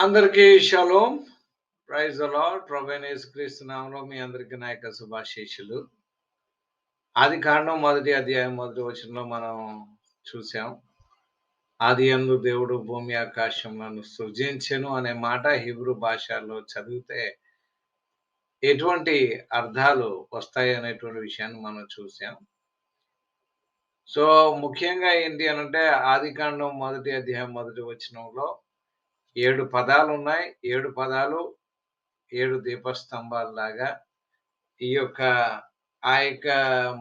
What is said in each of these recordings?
అందరికీ shalom. Praise అలాడ్ ప్రొవెనేస్ క్రీస్తు నామంలో మీ అందరికీ నా యొక్క శుభాశీషులు ఆది కాండం మొదటి అధ్యాయం మొదటి వచనంలో మనం చూసాం ఆది అందు దేవుడు భూమి ఆకాశంలను సృజించెను అనే మాట హిబ్రూ భాషలో చదివితే ఎటువంటి అర్థాలు వస్తాయి అనేటువంటి విషయాన్ని మనం చూసాం సో ముఖ్యంగా ఏంటి అని అంటే ఆది కాండం మొదటి అధ్యాయం మొదటి వచనంలో ఏడు పదాలు ఉన్నాయి ఏడు పదాలు ఏడు దీపస్తంభాలలాగా. ఈ యొక్క ఆ యొక్క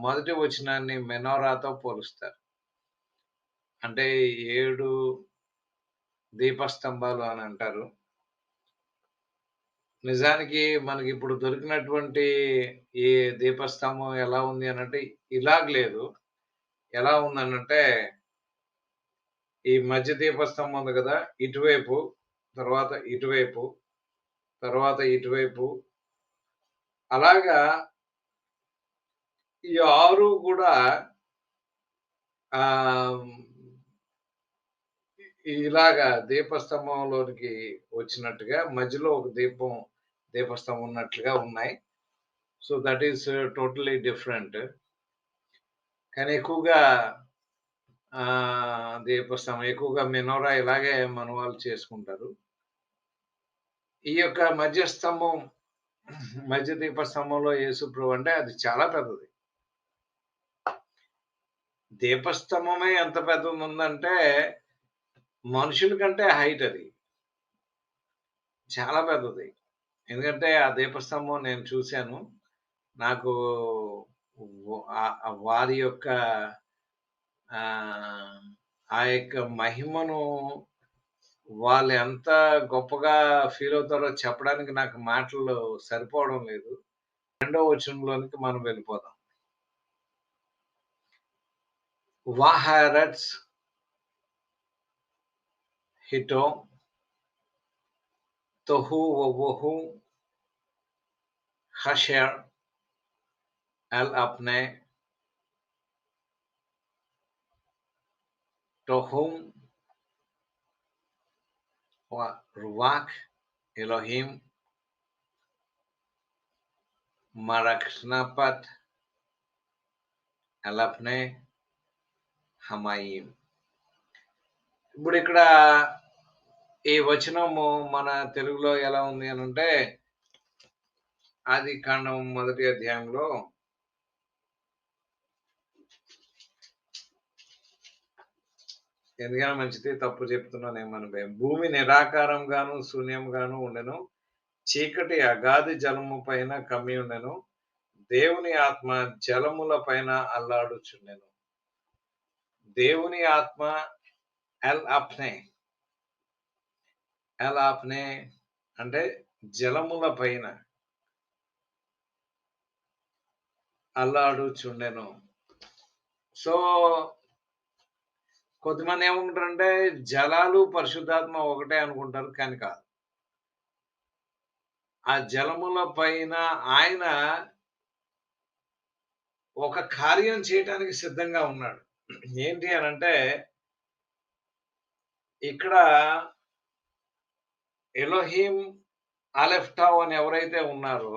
మొదటి వచనాన్ని మెనోరాతో పోలుస్తారు. అంటే ఏడు దీపస్తంభాలు అని అంటారు. నిజానికి మనకి ఇప్పుడు దొరికినటువంటి ఈ దీపస్తంభం ఎలా ఉంది అనంటే ఇలాగ లేదు. ఎలా ఉందనంటే ఈ మధ్య దీపస్తంభం ఉంది కదా ఇటువైపు తర్వాత ఇటువైపు తర్వాత ఇటువైపు. అలాగా ఈ ఆరు కూడా ఇలాగా దీపస్తంభంలోనికి వచ్చినట్టుగా మధ్యలో ఒక దీపం దీపస్తంభం ఉన్నట్లుగా ఉన్నాయి. So that is totally different కానీ ఎక్కువగా దీపస్తంభం ఎక్కువగా మెనోరా ఇలాగే మన వాళ్ళు చేసుకుంటారు. ఈ యొక్క మధ్య స్తంభం మధ్య దీపస్తంభంలో యేసుప్రభు అంటే అది చాలా పెద్దది. దీపస్తంభమే ఎంత పెద్దది ఉందంటే మనుషుల కంటే హైట్ అది. చాలా పెద్దది. ఎందుకంటే ఆ దీపస్తంభం నేను చూశాను. నాకు వారి యొక్క ఆ యొక్క మహిమను వాళ్ళు ఎంత గొప్పగా ఫీల్ అవుతారో చెప్పడానికి నాకు మాటలు సరిపోవడం లేదు. రెండో వచనంలోనికి మనం వెళ్ళిపోదాం. వాహారట్స్ హిటో తొహు వహు హషర్ అల్ అప్నే టొహుం ruach Elohim Maraksnapat Alapne హమాయిం ఇప్పుడు ఇక్కడ ఈ వచనము మన తెలుగులో ఎలా ఉంది అని అంటే ఆది కాండం మొదటి అధ్యాయంలో ఎందుకైనా మంచిది తప్పు చెప్తున్నాను ఏమని భయం. భూమి నిరాకారంగాను శూన్యంగాను ఉండెను. చీకటి అగాధి జలము పైన కమ్మి ఉండెను. దేవుని ఆత్మ జలముల పైన అల్లాడుచుండెను. దేవుని ఆత్మ ఎల్ అప్నే ఎల్ అప్నే అంటే జలముల పైన అల్లాడుచుండెను. సో కొంతమంది ఏమనుకుంటారంటే జలాలు పరిశుద్ధాత్మ ఒకటే అనుకుంటారు కానీ కాదు. ఆ జలముల పైన ఆయన ఒక కార్యం చేయటానికి సిద్ధంగా ఉన్నాడు. ఏంటి అని అంటే ఇక్కడ ఎలోహీమ్ అలెఫ్టావ్ అని ఎవరైతే ఉన్నారో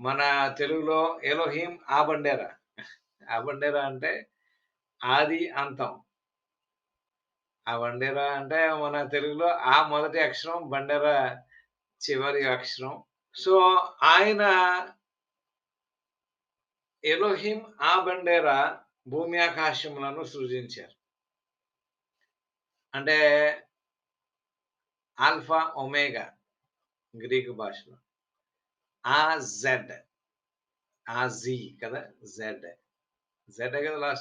మన తెలుగులో ఎలోహిం ఆబండేరా. ఆబండేరా అంటే ఆది అంతం. ఆ బండేరా అంటే మన తెలుగులో ఆ మొదటి అక్షరం బండేరా చివరి అక్షరం. సో ఆయన ఎలోహిం ఆ బండేరా భూమి ఆకాశములను సృజించారు. అంటే ఆల్ఫా ఒమేగా గ్రీకు భాషలో. ఆ జెడ్ ఆ జీ కదా జెడ్. జెడ్ కదా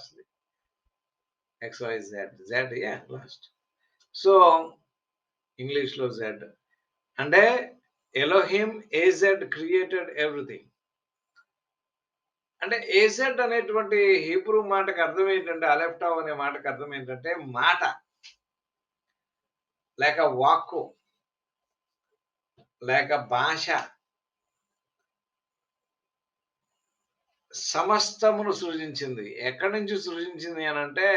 last XYZ. Z yeah, last. So ఇంగ్లీష్లో జెడ్ అంటే Elohim A Z created everything అంటే ఏజెడ్ అనేటువంటి హీబ్రూ మాటకు అర్థం ఏంటంటే అలెఫ్టావ్ అనే మాటకు అర్థం ఏంటంటే మాట. లేక వాక్కు. లేక భాష. సమస్తమును సృజించింది. ఎక్కడి నుంచి సృజించింది అని అంటే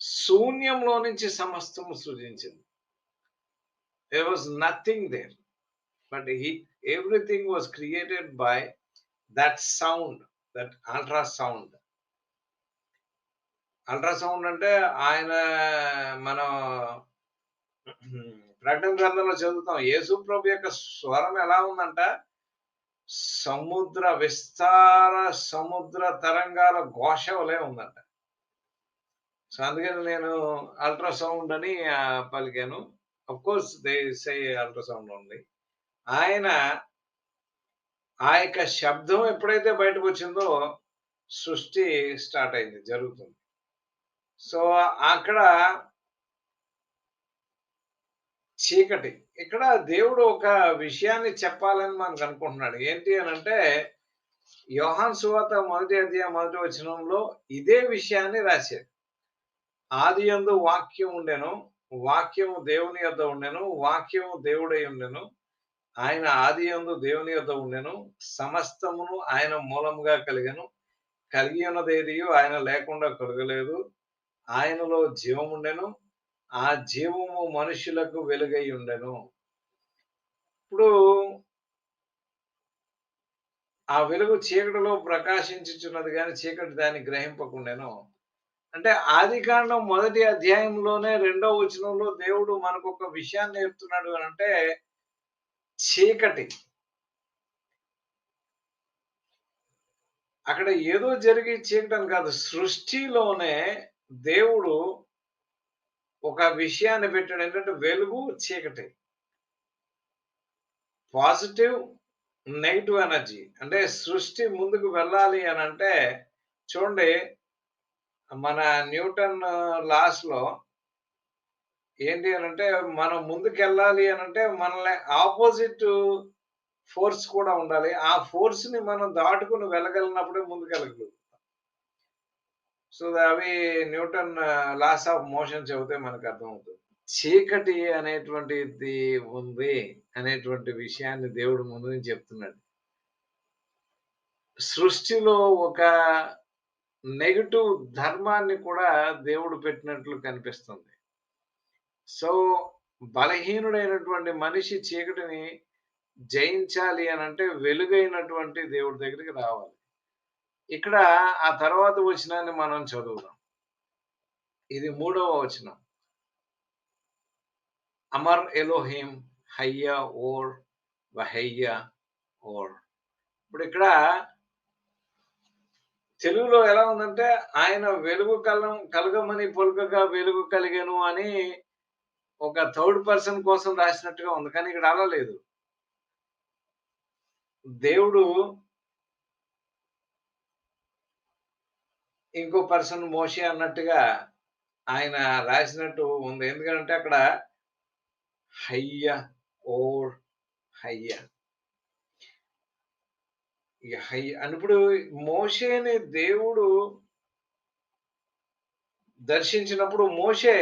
శూన్యంలో నుంచి సమస్తము సృజించింది. There nothing nothing but but he everything was created by that sound that ultrasound. Ultrasound అంటే ఆయన మనం ప్రకటన గ్రంథంలో చదువుతాం. యేసు ప్రభు యొక్క స్వరం ఎలా ఉందంట? సముద్ర విస్తార సముద్ర తరంగాల ఘోష వలే ఉందంట. సో అందుకని నేను అల్ట్రాసౌండ్ అని పలికాను. కోర్స్ దే సే అల్ట్రాసౌండ్ ఉంది ఆయన ఆ యొక్క శబ్దం ఎప్పుడైతే బయటకు వచ్చిందో సృష్టి స్టార్ట్ అయింది జరుగుతుంది. సో అక్కడ చీకటి ఇక్కడ దేవుడు ఒక విషయాన్ని చెప్పాలని మనకు అనుకుంటున్నాడు. ఏంటి అని అంటే యోహాన్ సువాత మొదటి అధ్యాయం మొదటి వచనంలో ఇదే విషయాన్ని రాశారు ఆది యందు వాక్యం ఉండెను వాక్యము దేవుని యొద్ద ఉండెను వాక్యము దేవుడై ఉండెను. ఆయన ఆది యందు దేవుని యొద్ద ఉండెను సమస్తమును ఆయన మూలముగా కలిగాను. కలిగి ఉన్నదేదియు ఆయన లేకుండా కలగలేదు. ఆయనలో జీవం ఉండెను ఆ జీవము మనుషులకు వెలుగై ఉండెను. ఇప్పుడు ఆ వెలుగు చీకటిలో ప్రకాశించుచున్నది కానీ చీకటి దాన్ని గ్రహింపకుండాను. అంటే ఆది కాండం మొదటి అధ్యాయంలోనే రెండో వచనంలో దేవుడు మనకు ఒక విషయాన్ని నేర్పుతున్నాడు అని అంటే చీకటి. అక్కడ ఏదో జరిగి చీకటి అని కాదు సృష్టిలోనే దేవుడు ఒక విషయాన్ని పెట్టాడు ఏంటంటే వెలుగు చీకటి. Positive negative energy. అంటే సృష్టి ముందుకు వెళ్ళాలి అని అంటే చూడండి మన న్యూటన్ లాస్లో ఏంటి అని అంటే మనం ముందుకు వెళ్ళాలి అని అంటే మనల్ని ఆపోజిట్ ఫోర్స్ కూడా ఉండాలి. ఆ ఫోర్స్ని మనం దాటుకుని వెళ్ళగలిగినప్పుడే ముందుకు సో అవి న్యూటన్ లాస్ ఆఫ్ మోషన్ చెబితే మనకు అర్థమవుతుంది. చీకటి అనేటువంటిది ఉంది అనేటువంటి విషయాన్ని దేవుడు ముందు నుంచి చెప్తున్నాడు. సృష్టిలో ఒక నెగటివ్ ధర్మాన్ని కూడా దేవుడు పెట్టినట్లు కనిపిస్తుంది. సో బలహీనుడైనటువంటి మనిషి చీకటిని జయించాలి అని అంటే వెలుగైనటువంటి దేవుడి దగ్గరికి రావాలి. ఇక్కడ ఆ తర్వాత వచనాన్ని మనం చదువుదాం. ఇది మూడవ వచనం. అమర్ ఎలోహిం హయ్య ఓర్ వహయ్య ఓర్. ఇప్పుడు ఇక్కడ తెలుగులో ఎలా ఉందంటే ఆయన వెలుగు కలం కలగమని పొలుకగా వెలుగు కలిగాను అని ఒక థర్డ్ పర్సన్ కోసం రాసినట్టుగా ఉంది. కానీ ఇక్కడ అలా లేదు. దేవుడు ఇంకో పర్సన్ మోషే అన్నట్టుగా ఆయన రాసినట్టు ఉంది. ఎందుకంటే అక్కడ హయ్య ఓర్ హయ్య. ఈ హయ్య అని ఇప్పుడు మోషేని దేవుడు దర్శించినప్పుడు మోషే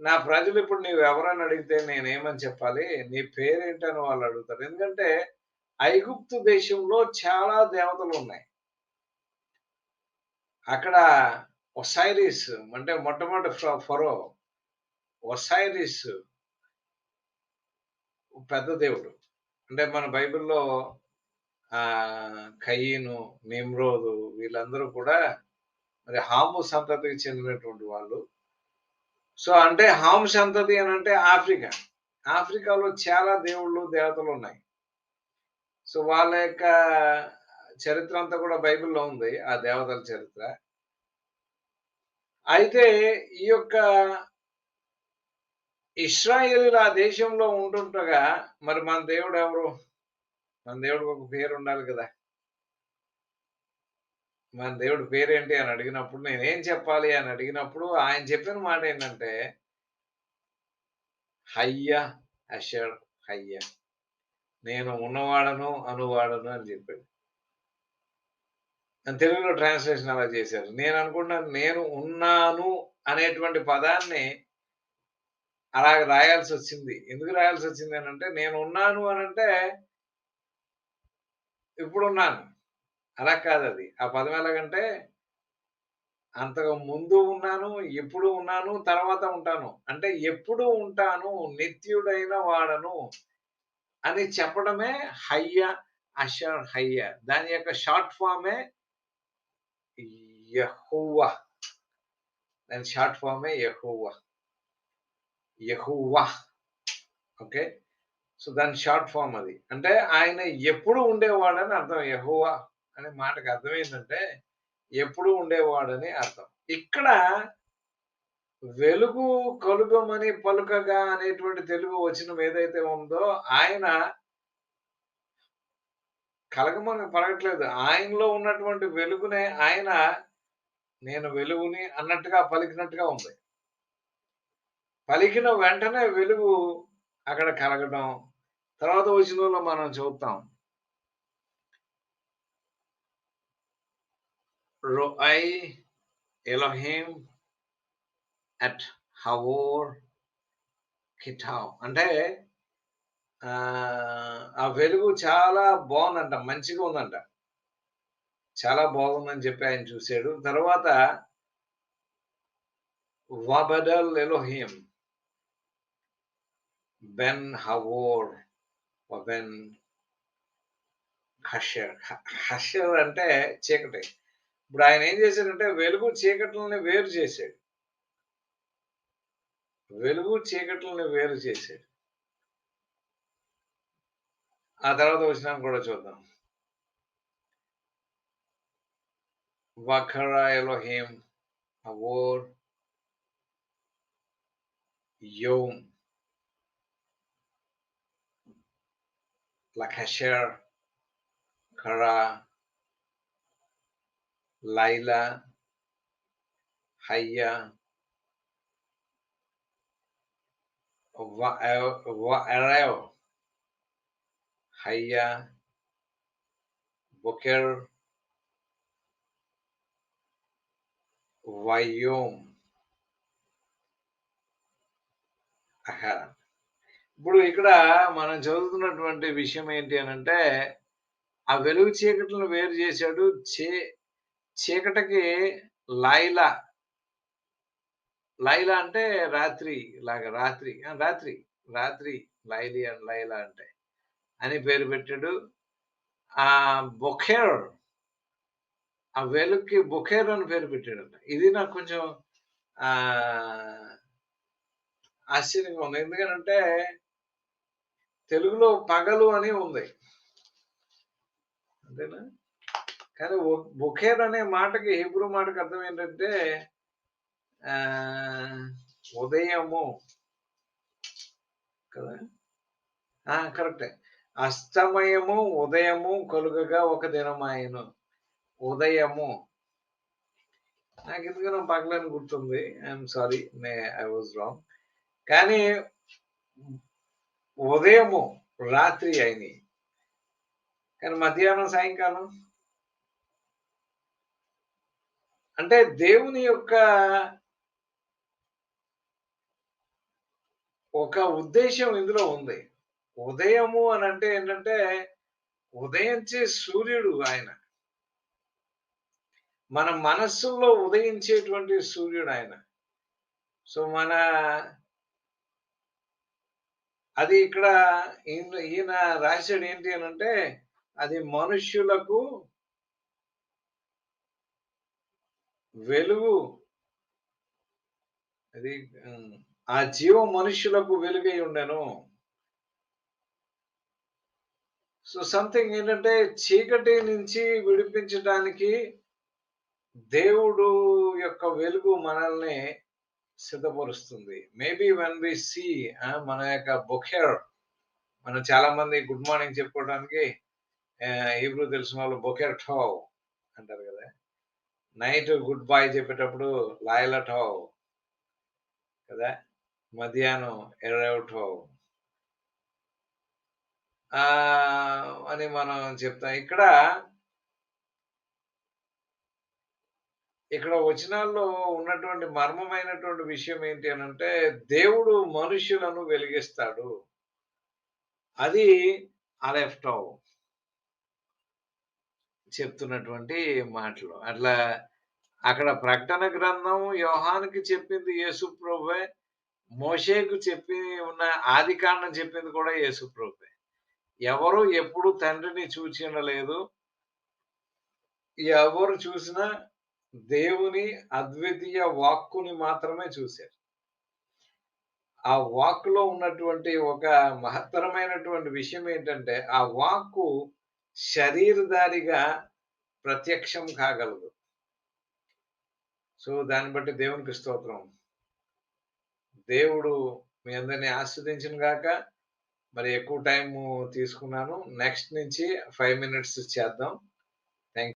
నా ప్రజలు ఇప్పుడు నీవు ఎవరని అడిగితే నేనేమని చెప్పాలి? నీ పేరేంటని వాళ్ళు అడుగుతారు. ఎందుకంటే ఐగుప్తు దేశంలో చాలా దేవతలు ఉన్నాయి. అక్కడ ఒసైరిస్ అంటే మొట్టమొదటి ఫరో ఒసైరిస్ పెద్ద దేవుడు. అంటే మన బైబిల్లో కయ్యను నిమ్రోదు వీళ్ళందరూ కూడా మరి హాము సంతతికి చెందినటువంటి వాళ్ళు. సో అంటే హాము సంతతి అని అంటే ఆఫ్రికా. ఆఫ్రికాలో చాలా దేవుళ్ళు దేవతలు ఉన్నాయి. సో వాళ్ళ యొక్క చరిత్ర అంతా కూడా బైబిల్లో ఉంది ఆ దేవతల చరిత్ర. అయితే ఈ యొక్క ఇస్రాయేలీలు ఆ దేశంలో ఉంటుండగా మరి మన దేవుడు ఎవరు? మన దేవుడికి ఒక పేరు ఉండాలి కదా. మన దేవుడి పేరేంటి అని అడిగినప్పుడు నేనేం చెప్పాలి అని అడిగినప్పుడు ఆయన చెప్పిన మాట ఏంటంటే హయ్య అషడ్ హయ్య. నేను ఉన్నవాడను అనువాడను అని చెప్పాడు. తెలుగులో ట్రాన్స్లేషన్ అలా చేశారు నేను అనుకుంటున్నాను నేను ఉన్నాను అనేటువంటి పదాన్ని అలాగ రాయాల్సి వచ్చింది ఎందుకు రాయాల్సి వచ్చింది అని అంటే నేను ఉన్నాను అని అంటే ఇప్పుడున్నాను అలా కాదు అది ఆ పదం ఎలాగంటే అంతకు ముందు ఉన్నాను, ఎప్పుడు ఉన్నాను, తర్వాత ఉంటాను. అంటే ఎప్పుడు ఉంటాను, నిత్యుడైన వాడను అని చెప్పడమే హయ్య, అషర్ హయ్య. దాని యొక్క షార్ట్ ఫామే యెహోవా. దాని షార్ట్ ఫామే యెహోవా. యెహోవా. ఓకే. సో దాని షార్ట్ ఫార్మ్ అది. అంటే ఆయన ఎప్పుడు ఉండేవాడని అర్థం యెహోవా అనే మాటకు అర్థం ఏంటంటే ఎప్పుడు ఉండేవాడని అర్థం. ఇక్కడ వెలుగు కలుగమని పలుకగా అనేటువంటి తెలుగు వచనం ఏదైతే ఉందో ఆయన కలగమని పలగట్లేదు ఆయనలో ఉన్నటువంటి వెలుగునే ఆయన నేను వెలుగుని అన్నట్టుగా పలికినట్టుగా ఉంది. పలికిన వెంటనే వెలుగు అక్కడ కలగడం. తర్వాత వచ్చిన మనం చూద్దాం. రొఐ ఎలోహిం అట్ హవోర్ కిటావ్ అంటే ఆ వెలుగు చాలా బాగుందంట మంచిగా ఉందంట. చాలా బాగుందని చెప్పి ఆయన చూసాడు. తర్వాత వబడల్ ఎలోహిం బెన్ హవోర్ బెన్ హషర్. హషర్ అంటే చీకటి. ఇప్పుడు ఆయన ఏం చేశాడంటే వెలుగు చీకట్లని వేరు చేసాడు. వెలుగు చీకట్లని వేరు చేసాడు. ఆ తర్వాత వచనాన్ని కూడా చూద్దాం. వఖరా ఎలోహిం హవోర్ యోమ్ లఖషర్ ఖరా లైలా హయ్య వఅవ్ Haya హయ్య బుకెర్ వయోమ్ ఇప్పుడు ఇక్కడ మనం చదువుతున్నటువంటి విషయం ఏంటి అని అంటే ఆ వెలుగు చీకట్లను వేరు చేశాడు. చే చీకటికి లైలా లైలా అంటే రాత్రి లాగా రాత్రి. రాత్రి. రాత్రి లైలి అండ్ లైలా అంటే. అని పేరు పెట్టాడు. ఆ బొఖేర్ ఆ వేలుకి బొఖేర్ అని పేరు పెట్టాడు ఇది నాకు కొంచెం ఆశ్చర్యంగా ఉంది. ఎందుకంటే తెలుగులో పగలు అని ఉంది. అంతేనా? కానీ బొఖేర్ అనే మాటకి హిబ్రూ మాటకి అర్థం ఏంటంటే ఉదయము. కదా! కరెక్టే. అస్తమయము, ఉదయము కలుగగా ఒక దినమాయెను. ఉదయము. నాకు నాకెందుకనో పగలని గుర్తుంది. I'm sorry. నే ఐ వాజ్ రాంగ్. కానీ ఉదయము, రాత్రి అయినియి. కానీ మధ్యాహ్నం, సాయంకాలం అంటే దేవుని యొక్క ఒక ఉద్దేశం ఇందులో ఉంది. ఉదయము అని అంటే ఏంటంటే, ఉదయించే సూర్యుడు ఆయన. మన మనస్సుల్లో ఉదయించేటువంటి సూర్యుడు ఆయన. సో, మన అది ఇక్కడ ఈయన ఈయన ఏంటి ఏంటి అంటే అది మనుష్యులకు వెలుగు. అది ఆ జీవం మనుష్యులకు వెలుగై ఉండను. సో, సంథింగ్ ఏంటంటే చీకటి నుంచి విడిపించడానికి దేవుడు యొక్క వెలుగు మనల్ని సిద్ధపరుస్తుంది. మేబీ వెన్ వి సీ మన యొక్క బొఖేర్ మనం చాలామంది గుడ్ మార్నింగ్ చెప్పుకోవడానికి హీబ్రూ తెలిసిన వాళ్ళు బొకేర్ టోవ్ అంటారు కదా! నైట్ గుడ్ బై చెప్పేటప్పుడు లాయలా టోవ్. కదా! మధ్యాహ్నం ఎర్రవ్ టోవ్. అని మనం చెప్తాం. ఇక్కడ ఇక్కడ వచనాల్లో ఉన్నటువంటి మర్మమైనటువంటి విషయం ఏంటి అని అంటే దేవుడు మనుషులను వెలిగిస్తాడు. అది అలెఫ్టవ్ చెప్తున్నటువంటి మాటలు. అట్లా అక్కడ ప్రకటన గ్రంథం యోహానికి చెప్పింది యేసు ప్రభువే మోషేకు చెప్పి ఉన్న ఆది కాండం చెప్పింది కూడా యేసు ప్రభువే ఎవరు ఎప్పుడు తండ్రిని చూచినలేదు ఎవరు చూసినా దేవుని అద్వితీయ వాక్కుని మాత్రమే చూశారు. ఆ వాక్కులో ఉన్నటువంటి ఒక మహత్తరమైనటువంటి విషయం ఏంటంటే ఆ వాక్కు శరీరధారిగా ప్రత్యక్షం కాగలదు. సో దాన్ని బట్టి దేవునికి స్తోత్రం. దేవుడు మీ అందరినీ ఆస్వాదించిన గాక మరి ఎక్కువ టైం తీసుకున్నాను. నెక్స్ట్ నుంచి ఫైవ్ మినిట్స్ చేద్దాం.